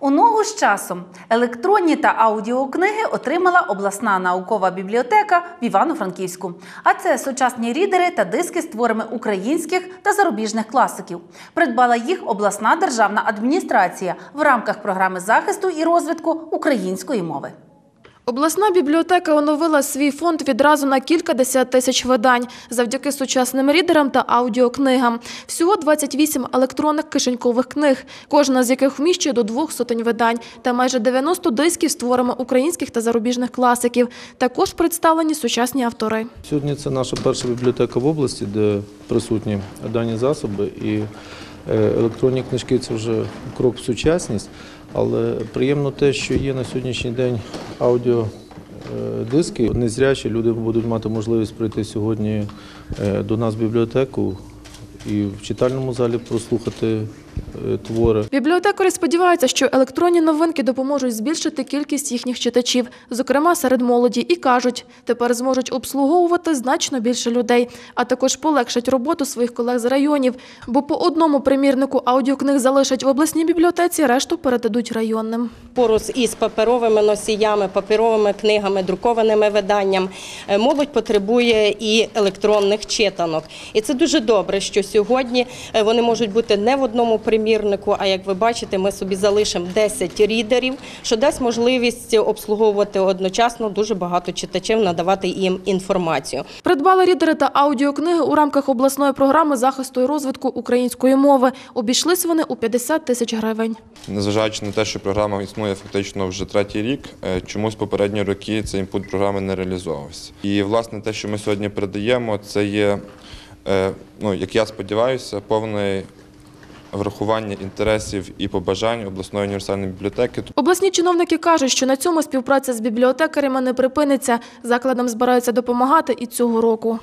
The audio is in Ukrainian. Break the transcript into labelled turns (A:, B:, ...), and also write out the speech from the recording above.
A: У ногу з часом електронні та аудіокниги отримала обласна наукова бібліотека в Івано-Франківську. А це сучасні рідери та диски з творами українських та зарубіжних класиків. Придбала їх обласна державна адміністрація в рамках програми захисту і розвитку української мови.
B: Обласна бібліотека оновила свій фонд відразу на кількадесят тисяч видань завдяки сучасним рідерам та аудіокнигам. Всього 28 електронних кишенькових книг, кожна з яких вміщує до двох сотень видань, та майже 90 дисків з творами українських та зарубіжних класиків. Також представлені сучасні автори.
C: Сьогодні це наша перша бібліотека в області, де присутні дані засоби. І е, електронні книжки це вже крок в сучасність. Але приємно те, що є на сьогоднішній день аудіодиски. Незрячі люди будуть мати можливість прийти сьогодні е, до нас в бібліотеку і в читальному залі прослухати твори.
B: Бібліотекарі сподіваються, що електронні новинки допоможуть збільшити кількість їхніх читачів, зокрема серед молоді, і кажуть, тепер зможуть обслуговувати значно більше людей, а також полегшать роботу своїх колег з районів, бо по одному примірнику аудіокниг залишать в обласній бібліотеці, решту передадуть районним.
D: Поруч із паперовими носіями, паперовими книгами, друкованими виданням, е, молодь потребує і електронних читанок. І це дуже добре, що сьогодні е, вони можуть бути не в одному примірнику, а як ви бачите, ми собі залишимо 10 рідерів, що дасть можливість обслуговувати одночасно дуже багато читачів, надавати їм інформацію.
B: Придбали рідери та аудіокниги у рамках обласної програми захисту і розвитку української мови. Обійшлись вони у 50 тисяч гривень.
E: Незважаючи на те, що програма існує фактично вже третій рік, е, чомусь попередні роки цей інпут програми не реалізовувався. І власне те, що ми сьогодні передаємо, це є, е, ну як я сподіваюся, повне врахування інтересів і побажань обласної універсальної бібліотеки.
B: Обласні чиновники кажуть, що на цьому співпраця з бібліотекарями не припиниться. Закладам збираються допомагати і цього року.